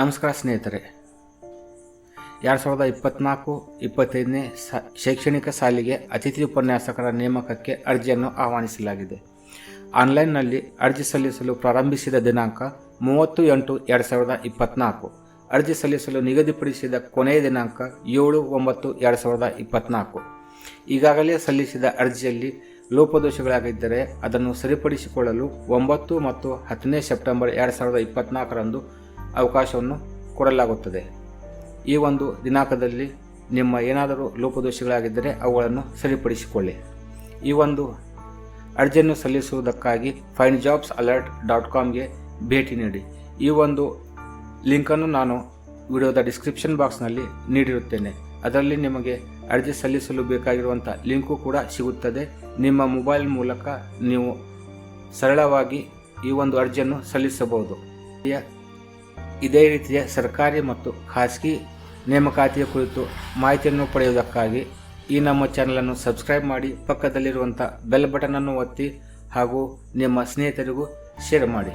ನಮಸ್ಕಾರ ಸ್ನೇಹಿತರೆ. ಎರಡು ಸಾವಿರದ ಇಪ್ಪತ್ನಾಲ್ಕು ಇಪ್ಪತ್ತೈದನೇ ಸ, ಶೈಕ್ಷಣಿಕ ಸಾಲಿಗೆ ಅತಿಥಿ ಉಪನ್ಯಾಸಕರ ನೇಮಕಕ್ಕೆ ಅರ್ಜಿಯನ್ನು ಆಹ್ವಾನಿಸಲಾಗಿದೆ. ಆನ್ಲೈನ್ನಲ್ಲಿ ಅರ್ಜಿ ಸಲ್ಲಿಸಲು ಪ್ರಾರಂಭಿಸಿದ ದಿನಾಂಕ ಮೂವತ್ತು ಎಂಟು ಎರಡು ಸಾವಿರದ ಇಪ್ಪತ್ನಾಲ್ಕು. ಅರ್ಜಿ ಸಲ್ಲಿಸಲು ನಿಗದಿಪಡಿಸಿದ ಕೊನೆಯ ದಿನಾಂಕ ಏಳು ಒಂಬತ್ತು ಎರಡು ಸಾವಿರದ ಇಪ್ಪತ್ನಾಲ್ಕು. ಈಗಾಗಲೇ ಸಲ್ಲಿಸಿದ ಅರ್ಜಿಯಲ್ಲಿ ಲೋಪದೋಷಗಳಾಗಿದ್ದರೆ ಅದನ್ನು ಸರಿಪಡಿಸಿಕೊಳ್ಳಲು ಒಂಬತ್ತು ಮತ್ತು ಹತ್ತನೇ ಸೆಪ್ಟೆಂಬರ್ ಎರಡು ಸಾವಿರದ ಇಪ್ಪತ್ನಾಲ್ಕರಂದು ಅವಕಾಶವನ್ನು ಕೊಡಲಾಗುತ್ತದೆ. ಈ ಒಂದು ದಿನಾಂಕದಲ್ಲಿ ನಿಮ್ಮ ಏನಾದರೂ ಲೋಪದೋಷಗಳಾಗಿದ್ದರೆ ಅವುಗಳನ್ನು ಸರಿಪಡಿಸಿಕೊಳ್ಳಿ. ಈ ಒಂದು ಅರ್ಜಿಯನ್ನು ಸಲ್ಲಿಸುವುದಕ್ಕಾಗಿ ಫೈನ್ ಜಾಬ್ಸ್ ಅಲರ್ಟ್ ಡಾಟ್ ಕಾಮ್ಗೆ ಭೇಟಿ ನೀಡಿ. ಈ ಒಂದು ಲಿಂಕನ್ನು ನಾನು ವಿಡಿಯೋದ ಡಿಸ್ಕ್ರಿಪ್ಷನ್ ಬಾಕ್ಸ್ನಲ್ಲಿ ನೀಡಿರುತ್ತೇನೆ. ಅದರಲ್ಲಿ ನಿಮಗೆ ಅರ್ಜಿ ಸಲ್ಲಿಸಲು ಬೇಕಾಗಿರುವಂಥ ಲಿಂಕು ಕೂಡ ಸಿಗುತ್ತದೆ. ನಿಮ್ಮ ಮೊಬೈಲ್ ಮೂಲಕ ನೀವು ಸರಳವಾಗಿ ಈ ಒಂದು ಅರ್ಜಿಯನ್ನು ಸಲ್ಲಿಸಬಹುದು. ಇದೇ ರೀತಿಯ ಸರ್ಕಾರಿ ಮತ್ತು ಖಾಸಗಿ ನೇಮಕಾತಿಯ ಕುರಿತು ಮಾಹಿತಿಯನ್ನು ಪಡೆಯುವುದಕ್ಕಾಗಿ ಈ ನಮ್ಮ ಚಾನಲನ್ನು ಸಬ್ಸ್ಕ್ರೈಬ್ ಮಾಡಿ ಪಕ್ಕದಲ್ಲಿರುವಂಥ ಬೆಲ್ ಬಟನನ್ನು ಒತ್ತಿ ಹಾಗೂ ನಿಮ್ಮ ಸ್ನೇಹಿತರಿಗೂ ಶೇರ್ ಮಾಡಿ.